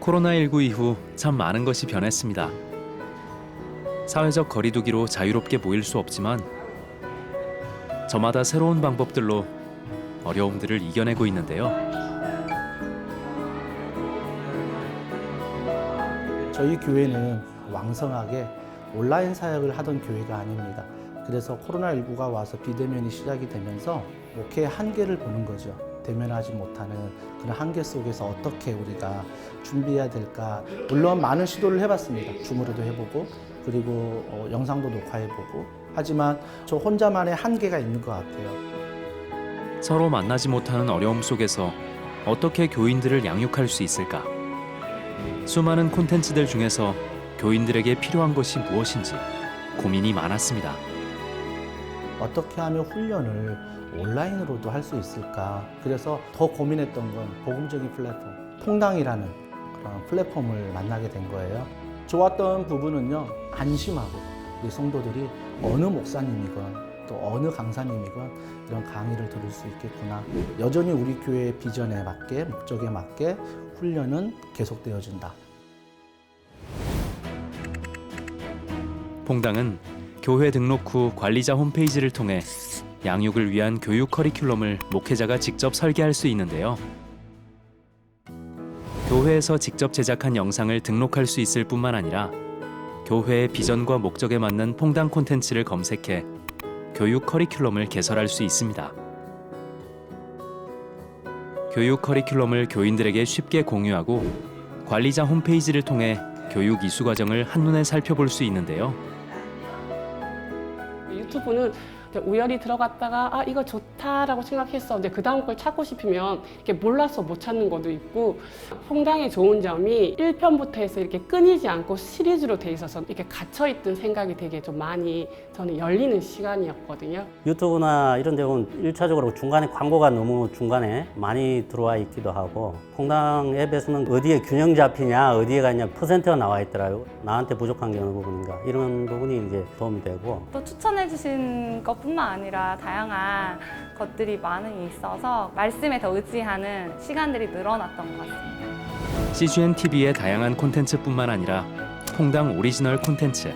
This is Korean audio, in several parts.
코로나19 이후 참 많은 것이 변했습니다. 사회적 거리두기로 자유롭게 모일 수 없지만 저마다 새로운 방법들로 어려움들을 이겨내고 있는데요. 저희 교회는 왕성하게 온라인 사역을 하던 교회가 아닙니다. 그래서 코로나19가 와서 비대면이 시작이 되면서 목회의 한계를 보는 거죠. 대면하지 못하는 그런 한계 속에서 어떻게 우리가 준비해야 될까. 물론 많은 시도를 해봤습니다. 줌으로도 해보고 그리고 어, 영상도 녹화해보고 하지만 저 혼자만의 한계가 있는 것 같아요. 서로 만나지 못하는 어려움 속에서 어떻게 교인들을 양육할 수 있을까? 수많은 콘텐츠들 중에서 교인들에게 필요한 것이 무엇인지 고민이 많았습니다. 어떻게 하면 훈련을 온라인으로도 할 수 있을까. 그래서 더 고민했던 건 복음적인 플랫폼, 통당이라는 그런 플랫폼을 만나게 된 거예요. 좋았던 부분은요, 안심하고 우리 성도들이 어느 목사님이건 또 어느 강사님이건 이런 강의를 들을 수 있겠구나. 여전히 우리 교회의 비전에 맞게, 목적에 맞게 훈련은 계속되어진다. 봉당은 교회 등록 후 관리자 홈페이지를 통해 양육을 위한 교육 커리큘럼을 목회자가 직접 설계할 수 있는데요. 교회에서 직접 제작한 영상을 등록할 수 있을 뿐만 아니라 교회의 비전과 목적에 맞는 퐁당 콘텐츠를 검색해 교육 커리큘럼을 개설할 수 있습니다. 교육 커리큘럼을 교인들에게 쉽게 공유하고 관리자 홈페이지를 통해 교육 이수 과정을 한눈에 살펴볼 수 있는데요. 유튜브는 우연히 들어갔다가 아 이거 좋다라고 생각했어. 이제 그 다음 걸 찾고 싶으면 이렇게 몰라서 못 찾는 것도 있고 홍당의 좋은 점이 1편부터 해서 이렇게 끊이지 않고 시리즈로 돼 있어서 이렇게 갇혀 있던 생각이 되게 좀 많이 저는 열리는 시간이었거든요. 유튜브나 이런 데 보면 일차적으로 중간에 광고가 너무 중간에 많이 들어와 있기도 하고 퐁당 앱에서는 어디에 균형 잡히냐 어디에 가냐 퍼센트가 나와 있더라고요 나한테 부족한 게 어느 부분인가 이런 부분이 이제 도움이 되고 또 추천해 주신 것 뿐만 아니라 다양한 것들이 많이 있어서 말씀에 더 의지하는 시간들이 늘어났던 것 같습니다. CGN TV의 다양한 콘텐츠뿐만 아니라 퐁당 오리지널 콘텐츠,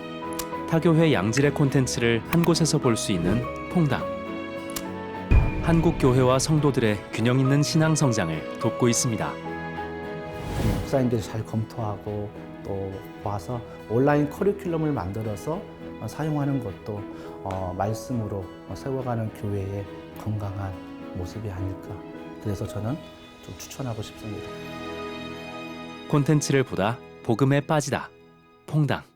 타교회 양질의 콘텐츠를 한 곳에서 볼 수 있는 퐁당. 한국 교회와 성도들의 균형 있는 신앙 성장을 돕고 있습니다. 목사님들이 잘 검토하고 또 와서 온라인 커리큘럼을 만들어서 어, 사용하는 것도 어, 말씀으로 어, 세워가는 교회의 건강한 모습이 아닐까. 그래서 저는 좀 추천하고 싶습니다. 콘텐츠를 보다 복음에 빠지다. 퐁당.